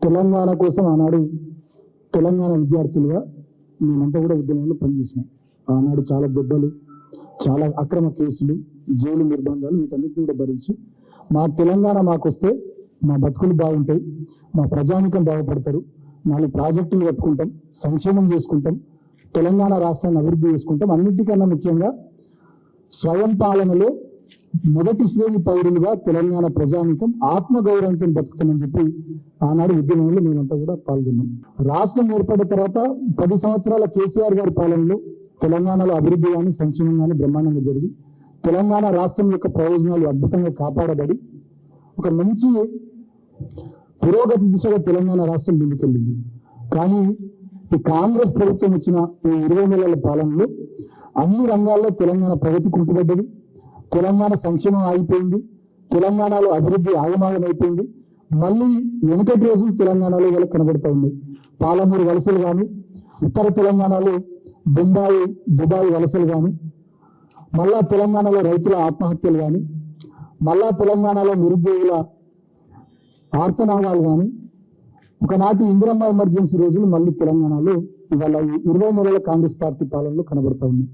తెలంగాణ కోసం ఆనాడు తెలంగాణ విద్యార్థులుగా మేమంతా కూడా ఉద్యమంలో పనిచేసినాం. ఆనాడు చాలా దెబ్బలు చాలా అక్రమ కేసులు జైలు నిర్బంధాలు వీటన్నిటిని కూడా భరించి మా తెలంగాణ మాకు వస్తే మా బతుకులు బాగుంటాయి మా ప్రజానికం బాగుపడతారు నాలుగు ప్రాజెక్టులు కట్టుకుంటాం సంక్షేమం చేసుకుంటాం తెలంగాణ రాష్ట్రాన్ని అభివృద్ధి చేసుకుంటాం అన్నిటికన్నా ముఖ్యంగా స్వయం పాలనలో మొదటి శ్రేణి పౌరులుగా తెలంగాణ ప్రజానీకం ఆత్మగౌరవంతో బతుకుతామని చెప్పి ఆనాడు ఉద్యమంలో మేమంతా కూడా పాల్గొన్నాం. రాష్ట్రం ఏర్పడిన తర్వాత పది సంవత్సరాల కేసీఆర్ గారి పాలనలో తెలంగాణలో అభివృద్ధి కానీ సంక్షేమం కానీ బ్రహ్మాండంగా జరిగి తెలంగాణ రాష్ట్రం యొక్క ప్రయోజనాలు అద్భుతంగా కాపాడబడి ఒక మంచి పురోగతి దిశగా తెలంగాణ రాష్ట్రం ముందుకెళ్ళింది. కానీ ఈ కాంగ్రెస్ ప్రభుత్వం వచ్చిన ఈ ఇరవై నెలల పాలనలో అన్ని రంగాల్లో తెలంగాణ ప్రగతి కుంటుపడ్డది. తెలంగాణ సంక్షేమం ఆగిపోయింది. తెలంగాణలో అభివృద్ధి ఆగమాగం అయిపోయింది మళ్ళీ వెనుకటి రోజులు తెలంగాణలో ఇవాళ కనబడుతూ ఉంది. పాలమూరు వలసలు కానీ ఉత్తర తెలంగాణలో బొంబాయి దుబాయ్ వలసలు కానీ మళ్ళా తెలంగాణలో రైతుల ఆత్మహత్యలు కానీ మళ్ళా తెలంగాణలో నిరుద్యోగుల ఆర్తనాదాలు కానీ ఒకనాటి ఇందిరమ్మ ఎమర్జెన్సీ రోజులు మళ్ళీ తెలంగాణలో ఇవాళ ఈ ఇరవై నెలల కాంగ్రెస్ పార్టీ పాలనలో కనబడతా ఉన్నాయి